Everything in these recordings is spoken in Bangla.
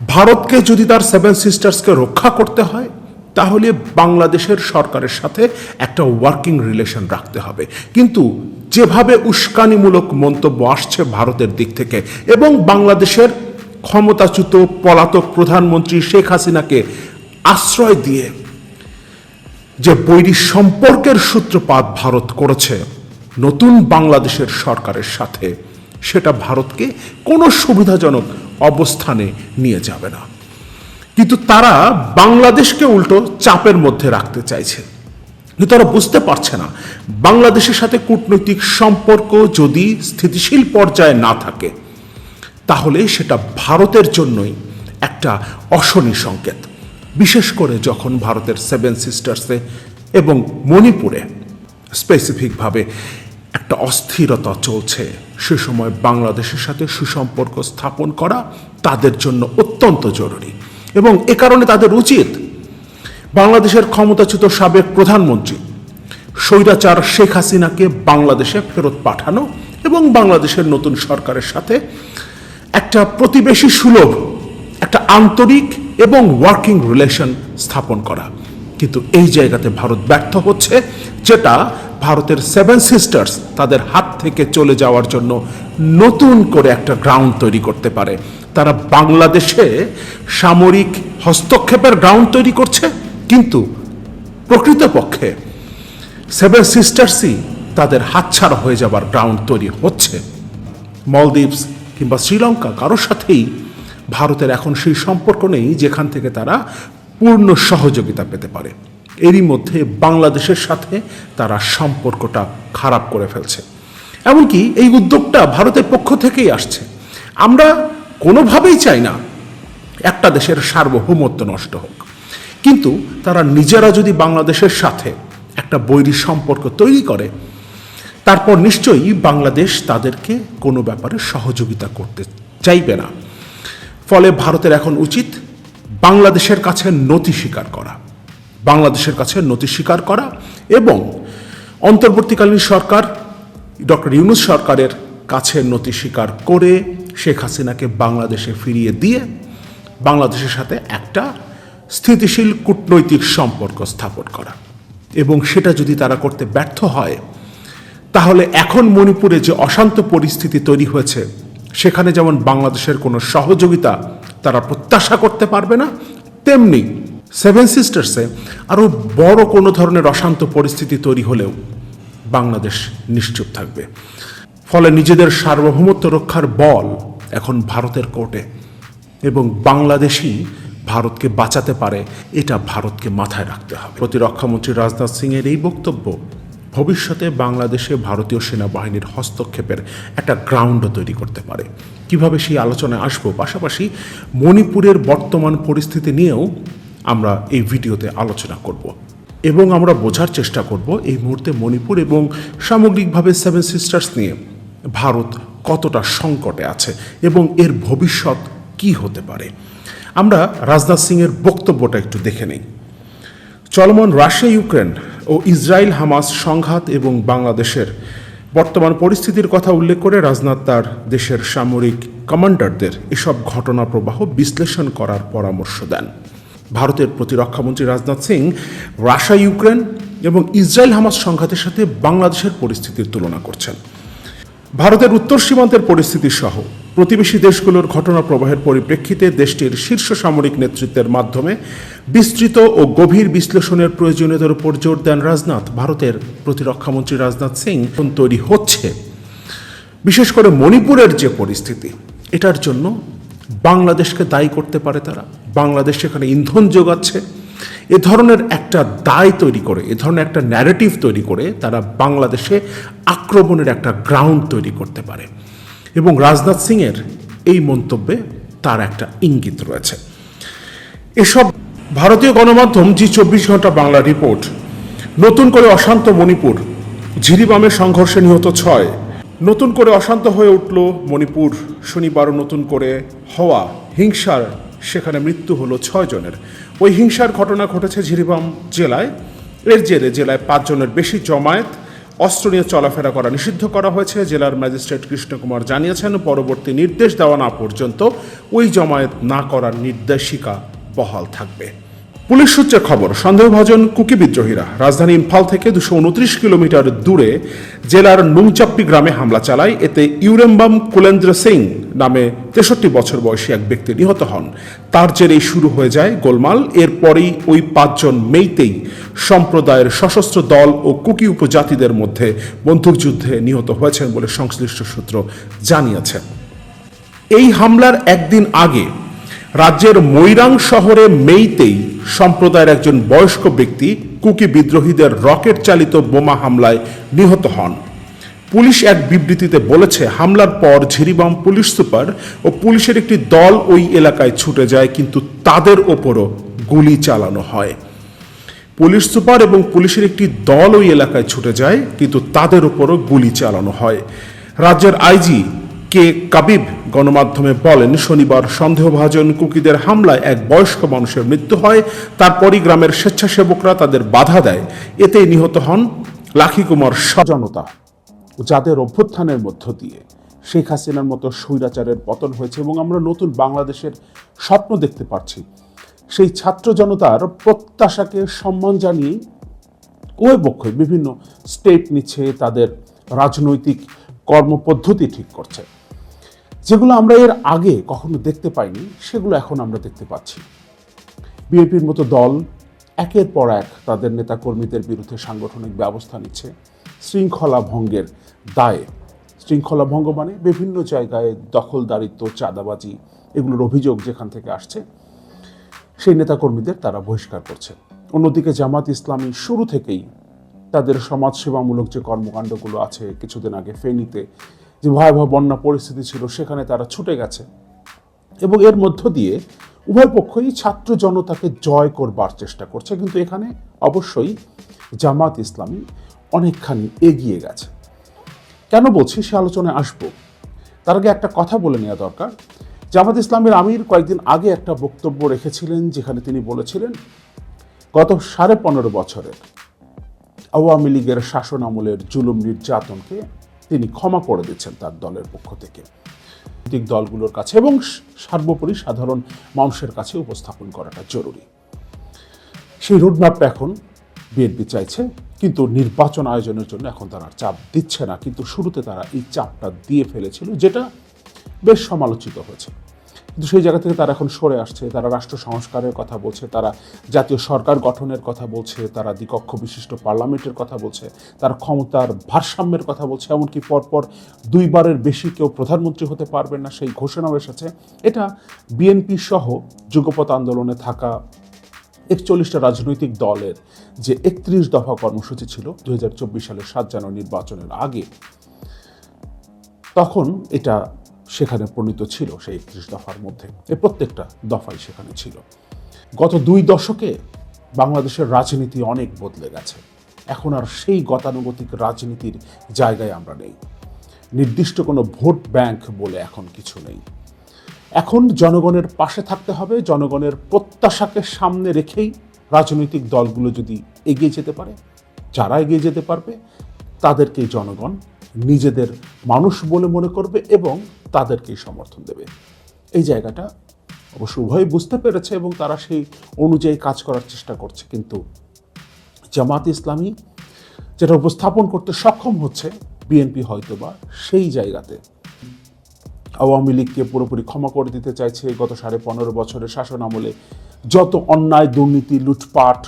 ভারতকে যদি তার সেভেন সিস্টার্সকে রক্ষা করতে হয়, তাহলে বাংলাদেশের সরকারের সাথে একটা ওয়ার্কিং রিলেশন রাখতে হবে। কিন্তু যেভাবে উস্কানিমূলক মন্তব্য আসছে ভারতের দিক থেকে এবং বাংলাদেশের ক্ষমতাচ্যুত পলাতক প্রধানমন্ত্রী শেখ হাসিনাকে আশ্রয় দিয়ে যে বৈরী সম্পর্কের সূত্রপাত ভারত করেছে, নতুন বাংলাদেশের সরকারের সাথে, সেটা ভারতকে কোনো সুবিধাজনক অবস্থানে নিয়ে যাবে না। কিন্তু তারা বাংলাদেশকে উল্টো চাপের মধ্যে রাখতে চাইছে। কিন্তু তারা বুঝতে পারছে না, বাংলাদেশের সাথে কূটনৈতিক সম্পর্ক যদি স্থিতিশীল পর্যায়ে না থাকে, তাহলে সেটা ভারতের জন্যই একটা অশনি সংকেত। বিশেষ করে যখন ভারতের সেভেন সিস্টার্সে এবং মণিপুরে স্পেসিফিকভাবে একটা অস্থিরতা চলছে। সে সময় বাংলাদেশের সাথে সুসম্পর্ক স্থাপন করা তাদের জন্য অত্যন্ত জরুরি এবং এ কারণে তাদের উচিত বাংলাদেশের ক্ষমতাচ্যুত সাবেক প্রধানমন্ত্রী স্বৈরাচার শেখ হাসিনাকে বাংলাদেশে ফেরত পাঠানো এবং বাংলাদেশের নতুন সরকারের সাথে একটা প্রতিবেশী সুলভ, একটা আন্তরিক এবং ওয়ার্কিং রিলেশন স্থাপন করা। কিন্তু এই জায়গাতে ভারত ব্যর্থ হচ্ছে, যেটা ভারতের সেভেন সিস্টার্স তাদের হাত থেকে চলে যাওয়ার জন্য নতুন করে একটা গ্রাউন্ড তৈরি করতে পারে। তারা বাংলাদেশে সামরিক হস্তক্ষেপের গ্রাউন্ড তৈরি করছে, কিন্তু প্রকৃতপক্ষে সেভেন সিস্টার্সই তাদের হাতছাড়া হয়ে যাবার গ্রাউন্ড তৈরি হচ্ছে। মলদ্বীপস কিংবা শ্রীলঙ্কা কারোর সাথেই ভারতের এখন সেই সম্পর্ক নেই, যেখান থেকে তারা পূর্ণ সহযোগিতা পেতে পারে। এরই মধ্যে বাংলাদেশের সাথে তারা সম্পর্কটা খারাপ করে ফেলছে। এমনকি এই উদ্যোগটা ভারতের পক্ষ থেকেই আসছে। আমরা কোনোভাবেই চাই না একটা দেশের সার্বভৌমত্ব নষ্ট হোক। কিন্তু তারা নিজেরা যদি বাংলাদেশের সাথে একটা বৈরী সম্পর্ক তৈরি করে, তারপর নিশ্চয়ই বাংলাদেশ তাদেরকে কোনো ব্যাপারে সহযোগিতা করতে চাইবে না। ফলে ভারতের এখন উচিত বাংলাদেশের কাছে নথি স্বীকার করা। বাংলাদেশের কাছে নথি স্বীকার করা এবং অন্তর্বর্তীকালীন সরকার ডক্টর ইউনুস সরকারের কাছে নথি স্বীকার করে শেখ হাসিনাকে বাংলাদেশে ফিরিয়ে দিয়ে বাংলাদেশের সাথে একটা স্থিতিশীল কূটনৈতিক সম্পর্ক স্থাপন করা। এবং সেটা যদি তারা করতে ব্যর্থ হয়, তাহলে এখন মণিপুরে যে অশান্ত পরিস্থিতি তৈরি হয়েছে, সেখানে যেমন বাংলাদেশের কোনো সহযোগিতা তারা প্রত্যাশা করতে পারবে না, তেমনি সেভেন সিস্টার্সে আরও বড় কোনো ধরনের অশান্ত পরিস্থিতি তৈরি হলেও বাংলাদেশ নিশ্চুপ থাকবে। ফলে নিজেদের সার্বভৌমত্ব রক্ষার বল এখন ভারতের কোর্টে এবং বাংলাদেশই ভারতকে বাঁচাতে পারে, এটা ভারতকে মাথায় রাখতে হবে। প্রতিরক্ষামন্ত্রী রাজনাথ সিংয়ের এই বক্তব্য ভবিষ্যতে বাংলাদেশে ভারতীয় সেনাবাহিনীর হস্তক্ষেপের একটা গ্রাউন্ডও তৈরি করতে পারে। কীভাবে সেই আলোচনায় আসব? পাশাপাশি মণিপুরের বর্তমান পরিস্থিতি নিয়েও আমরা এই ভিডিওতে আলোচনা করব। এবং আমরা বোঝার চেষ্টা করব এই মুহূর্তে মণিপুর এবং সামগ্রিকভাবে সেভেন সিস্টার্স নিয়ে ভারত কতটা সংকটে আছে এবং এর ভবিষ্যৎ কি হতে পারে। আমরা রাজনাথ সিংয়ের বক্তব্যটা একটু দেখে নেই। চলমান রাশিয়া, ইউক্রেন ও ইসরায়েল হামাস সংঘাত এবং বাংলাদেশের বর্তমান পরিস্থিতির কথা উল্লেখ করে রাজনাথ তার দেশের সামরিক কমান্ডারদের এসব ঘটনা প্রবাহ বিশ্লেষণ করার পরামর্শ দেন। ভারতের প্রতিরক্ষামন্ত্রী রাজনাথ সিং, রাশিয়া, ইউক্রেন এবং ইসরায়েল হামাস সংঘাতের সাথে বাংলাদেশের পরিস্থিতির তুলনা করছেন। ভারতের উত্তর সীমান্তের পরিস্থিতি সহ প্রতিবেশী দেশগুলোর ঘটনা প্রবাহের পরিপ্রেক্ষিতে দেশটির শীর্ষ সামরিক নেতৃত্বের মাধ্যমে বিস্তৃত ও গভীর বিশ্লেষণের প্রয়োজনীয়তার উপর জোর দেন রাজনাথ, ভারতের প্রতিরক্ষামন্ত্রী রাজনাথ সিং। তৈরি হচ্ছে। বিশেষ করে মণিপুরের যে পরিস্থিতি, এটার জন্য বাংলাদেশকে দায়ী করতে পারে তারা। বাংলাদেশ সেখানে ইন্ধন যোগাচ্ছে। এ ধরনের একটা দায় তৈরি করে, এ ধরনের একটা ন্যারেটিভ তৈরি করে তারা বাংলাদেশে আক্রমণের একটা গ্রাউন্ড তৈরি করতে পারে। এবং রাজনাথ সিংয়ের এই মন্তব্যে তার একটা ইঙ্গিত রয়েছে। এসব ভারতীয় গণমাধ্যম জি চব্বিশ ঘণ্টা বাংলা রিপোর্ট। নতুন করে অশান্ত মণিপুর, ঝিরিবামের সংঘর্ষে নিহত ছয়। নতুন করে অশান্ত হয়ে উঠল মণিপুর। শনিবারও নতুন করে হওয়া হিংসার সেখানে মৃত্যু হলো ছয় জনের। ওই হিংসার ঘটনা ঘটেছে ঝিরিবাম জেলায়। এর জেরে জেলায় পাঁচজনের বেশি জমায়েত। অস্ত্র নিয়ে চলাফেরা করা নিষিদ্ধ করা হয়েছে। জেলার ম্যাজিস্ট্রেট কৃষ্ণকুমার জানিয়েছেন, পরবর্তী নির্দেশ দেওয়া না পর্যন্ত ওই জমায়েত না করার নির্দেশিকা বহাল থাকবে। পুলিশ সূত্রে খবর, সন্দেহভাজন কুকি বিদ্রোহীরা রাজধানী ইম্ফল থেকে দুশো উনত্রিশ কিলোমিটার দূরে জেলার নুংচাপ্পি গ্রামে হামলা চালায়। এতে ইউরেম্বাম কুলেন্দ্র সিং নামে তেষট্টি বছর বয়সী এক ব্যক্তি নিহত হন। তার জেরেই শুরু হয়ে যায় গোলমাল। এরপরেই ওই পাঁচজন মেইতেই সম্প্রদায়ের সশস্ত্র দল ও কুকি উপজাতিদের মধ্যে বন্দুকযুদ্ধে নিহত হয়েছেন বলে সংশ্লিষ্ট সূত্র জানিয়েছে। এই হামলার একদিন আগে রাজ্যের মৈরাং শহরে মেইতেই সম্প্রদায়ের একজন বয়স্ক ব্যক্তি কুকি বিদ্রোহীদের রকেট চালিত বোমা হামলায় নিহত হন। পুলিশ এক বিবৃতিতে বলেছে, হামলার পর ঝিরিবাম পুলিশ সুপার ও পুলিশের একটি দল ওই এলাকায় ছুটে যায়, কিন্তু তাদের ওপরও গুলি চালানো হয়। পুলিশ সুপার এবং পুলিশের একটি দল ওই এলাকায় ছুটে যায়, কিন্তু তাদের ওপরও গুলি চালানো হয়। রাজ্যের আইজি কে কাবিব গণমাধ্যমে বলেন, শনিবার সন্দেহভাজন কুকিদের হামলায় এক বয়স্ক মানুষের মৃত্যু হয়। তারপরই গ্রামের স্বেচ্ছাসেবকরা তাদের বাধা দেয়। এতে নিহত হন লাখি কুমার সজনতা। যাদের অভ্যুত্থানের মধ্য দিয়ে শেখ হাসিনার মতো স্বৈরাচারের পতন হয়েছে এবং আমরা নতুন বাংলাদেশের স্বপ্ন দেখতে পাচ্ছি সেই ছাত্র জনতার প্রত্যাশাকে সম্মান জানিয়ে উভয় পক্ষই বিভিন্ন স্টেপ নিচ্ছে, তাদের রাজনৈতিক কর্মপদ্ধতি ঠিক করছে। যেগুলো আমরা এর আগে কখনো দেখতে পাইনি, সেগুলো এখন আমরা দেখতে পাচ্ছি। বিএনপির মতো দল একের পর এক তাদের নেতাকর্মীদের বিরুদ্ধে সাংগঠনিক ব্যবস্থা নিচ্ছে শৃঙ্খলা ভঙ্গের দায়ে। শৃঙ্খলা ভঙ্গ মানে বিভিন্ন জায়গায় দখলদারিত্ব, চাঁদাবাজি এগুলোর অভিযোগ যেখান থেকে আসছে, সেই নেতাকর্মীদের তারা বহিষ্কার করছে। অন্যদিকে জামাত ইসলামী শুরু থেকেই তাদের সমাজসেবামূলক যে কর্মকাণ্ডগুলো আছে, কিছুদিন আগে ফেনীতে যে ভয়াবহ বন্যা পরিস্থিতি ছিল, সেখানে তারা ছুটে গেছে। এবং এর মধ্য দিয়ে উভয় পক্ষই ছাত্র জনতাকে জয় করবার চেষ্টা করছে। কিন্তু এখানে অবশ্যই জামাত ইসলামী অনেকখানি এগিয়ে গেছে। কেন বলছি সে আলোচনায় আসব? তার আগে একটা কথা বলে নেওয়া দরকার। জামাত ইসলামের আমির কয়েকদিন আগে একটা বক্তব্য রেখেছিলেন, যেখানে তিনি বলেছিলেন, গত সাড়ে পনেরো বছরের আওয়ামী লীগের শাসন আমলের জুলুম নির্যাতনকে তিনি ক্ষমা করে দিচ্ছেন তার দলের পক্ষ থেকে। রাজনৈতিক দলগুলোর কাছে এবং সর্বোপরি সাধারণ মানুষের কাছে উপস্থাপন করাটা জরুরি। সেই রোডম্যাপটা এখন বিএনপি চাইছে, কিন্তু নির্বাচন আয়োজনের জন্য এখন তারা চাপ দিচ্ছে না, কিন্তু শুরুতে তারা এই চাপটা দিয়ে ফেলেছিল, যেটা বেশ সমালোচিত হয়েছে। কিন্তু সেই জায়গা থেকে তারা এখন সরে আসছে। তারা রাষ্ট্র সংস্কারের কথা বলছে, তারা জাতীয় সরকার গঠনের কথা বলছে, তারা দ্বিকক্ষ বিশিষ্ট পার্লামেন্টের কথা বলছে, তারা ক্ষমতার ভারসাম্যের কথা বলছে, এমনকি পরপর দুইবারের বেশি কেউ প্রধানমন্ত্রী হতে পারবেন না সেই ঘোষণাও এসেছে। এটা বিএনপি সহ যুগপথ আন্দোলনে থাকা একচল্লিশটা রাজনৈতিক দলের যে একত্রিশ দফা কর্মসূচি ছিল দু হাজার চব্বিশ সালের সাত জানুয়ারি নির্বাচনের আগে, তখন এটা সেখানে প্রণীত ছিল সেই একত্রিশ দফার মধ্যে। এই প্রত্যেকটা দফাই সেখানে ছিল। গত দুই দশকে বাংলাদেশের রাজনীতি অনেক বদলে গেছে। এখন আর সেই গতানুগতিক রাজনীতির জায়গায় আমরা নেই। নির্দিষ্ট কোনো ভোট ব্যাংক বলে এখন কিছু নেই। এখন জনগণের পাশে থাকতে হবে, জনগণের প্রত্যাশাকে সামনে রেখেই রাজনৈতিক দলগুলো যদি এগিয়ে যেতে পারে, যারা এগিয়ে যেতে পারবে তাদেরকে জনগণ নিজেদের মানুষ বলে মনে করবে এবং তাদেরকেই সমর্থন দেবে। এই জায়গাটা অবশ্য উভয় বুঝতে পেরেছে এবং তারা সেই অনুযায়ী কাজ করার চেষ্টা করছে। কিন্তু জামাত ইসলামী যেটা উপস্থাপন করতে সক্ষম হচ্ছে, বিএনপি হয়তোবা সেই জায়গাতে। আওয়ামী লীগকে পুরোপুরি ক্ষমা করে দিতে চাইছে গত সাড়ে পনেরো বছরের শাসন আমলে। যত অন্যায়, দুর্নীতি, লুটপাট,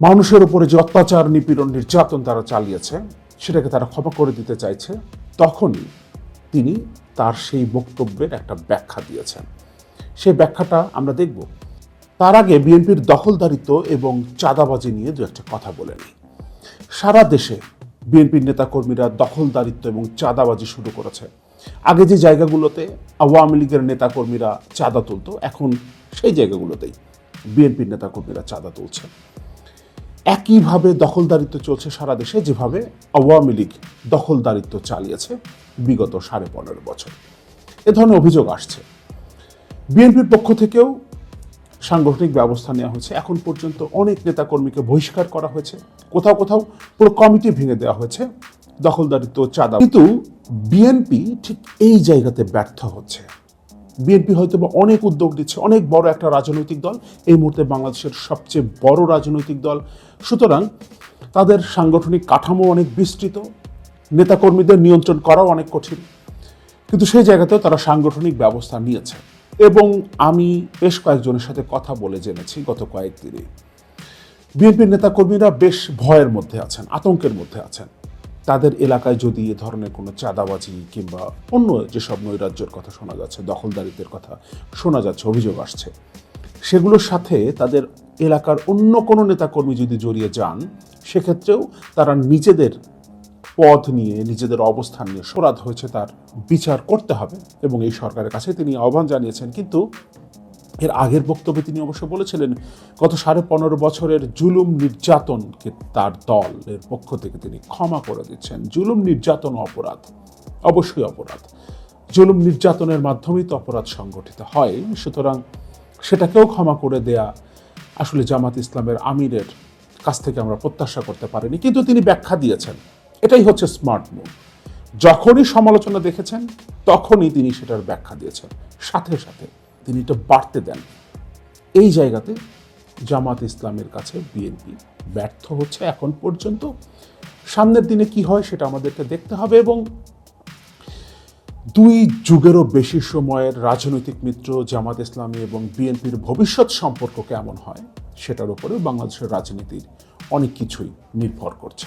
মানুষের উপরে যে অত্যাচার, নিপীড়ন, নির্যাতন তারা চালিয়েছে সেটাকে তারা ক্ষমা করে দিতে চাইছে, তখনই তিনি তার সেই বক্তব্যের একটা ব্যাখ্যা দিয়েছেন। সেই ব্যাখ্যাটা আমরা দেখব। তার আগে বিএনপির দখলদারিত্ব এবং চাঁদাবাজি নিয়ে দু একটা কথা বলে নিই। সারা দেশে বিএনপির নেতাকর্মীরা দখলদারিত্ব এবং চাঁদাবাজি শুরু করেছে। আগে যে জায়গাগুলোতে আওয়ামী লীগের নেতাকর্মীরা চাঁদা তুলতো, এখন সেই জায়গাগুলোতেই বিএনপির নেতাকর্মীরা চাঁদা তুলছে। একইভাবে দখলদারিত্ব চলছে সারা দেশে, যেভাবে আওয়ামী লীগ দখলদারিত্ব চালিয়েছে বিগত সাড়ে পনেরো বছর। এ ধরনের অভিযোগ আসছে। বিএনপির পক্ষ থেকেও সাংগঠনিক ব্যবস্থা নেওয়া হয়েছে। এখন পর্যন্ত অনেক নেতাকর্মীকে বহিষ্কার করা হয়েছে। কোথাও কোথাও পুরো কমিটি ভেঙে দেওয়া হয়েছে দখলদারিত্ব চাঁদা। কিন্তু বিএনপি ঠিক এই জায়গাতে ব্যর্থ হচ্ছে। বিএনপি হয়তো বা অনেক উদ্যোগ নিচ্ছে, অনেক বড় একটা রাজনৈতিক দল। এই মুহূর্তে বাংলাদেশের সবচেয়ে বড় রাজনৈতিক দল। সুতরাং তাদের সাংগঠনিক কাঠামো অনেক বিস্তৃত, নেতাকর্মীদের নিয়ন্ত্রণ করাও অনেক কঠিন। কিন্তু সেই জায়গাতেও তারা সাংগঠনিক ব্যবস্থা নিয়েছে। এবং আমি বেশ কয়েকজনের সাথে কথা বলে জেনেছি গত কয়েকদিনে। বিএনপির নেতাকর্মীরা বেশ ভয়ের মধ্যে আছেন, আতঙ্কের মধ্যে আছেন। তাদের এলাকায় যদি এ ধরনের কোনো চাঁদাবাজি কিংবা অন্য যেসব নৈরাজ্যের কথা শোনা যাচ্ছে দখলদারিত্বের কথা শোনা যাচ্ছে, অভিযোগ আসছে, সেগুলোর সাথে তাদের এলাকার অন্য কোনো নেতাকর্মী যদি জড়িয়ে যান, সেক্ষেত্রেও তারা নিজেদের পথ নিয়ে, নিজেদের অবস্থান নিয়ে সরাধ হয়েছে তার বিচার করতে হবে এবং এই সরকারের কাছে তিনি আহ্বান জানিয়েছেন। কিন্তু এর আগের বক্তব্যে তিনি অবশ্য বলেছিলেন, গত সাড়ে পনেরো বছরের জুলুম নির্যাতনকে তার দলের পক্ষ থেকে তিনি ক্ষমা করে দিচ্ছেন। জুলুম নির্যাতন অপরাধ, অবশ্যই অপরাধ। জুলুম নির্যাতনের মাধ্যমেই তো অপরাধ সংগঠিত হয়, সুতরাং সেটাকেও ক্ষমা করে দেয়া আসলে জামাত ইসলামের আমিরের কাছ থেকে আমরা প্রত্যাশা করতে পারিনি, কিন্তু তিনি ব্যাখ্যা দিয়েছেন। এটাই হচ্ছে স্মার্ট মুভ। যখনই সমালোচনা দেখেছেন, তখনই তিনি সেটার ব্যাখ্যা দিয়েছেন। সাথে সাথে তিনি এটা বাড়তে দেন। এই জায়গাতে জামাত ইসলামের কাছে বিএনপি ব্যর্থ হচ্ছে এখন পর্যন্ত। সামনের দিনে কি হয় সেটা আমাদেরকে দেখতে হবে এবং দুই যুগেরও বেশি সময়ের রাজনৈতিক মিত্র জামাত ইসলামী এবং বিএনপির ভবিষ্যৎ সম্পর্ক কেমন হয় সেটার উপরে বাংলাদেশের রাজনীতির অনেক কিছুই নির্ভর করছে।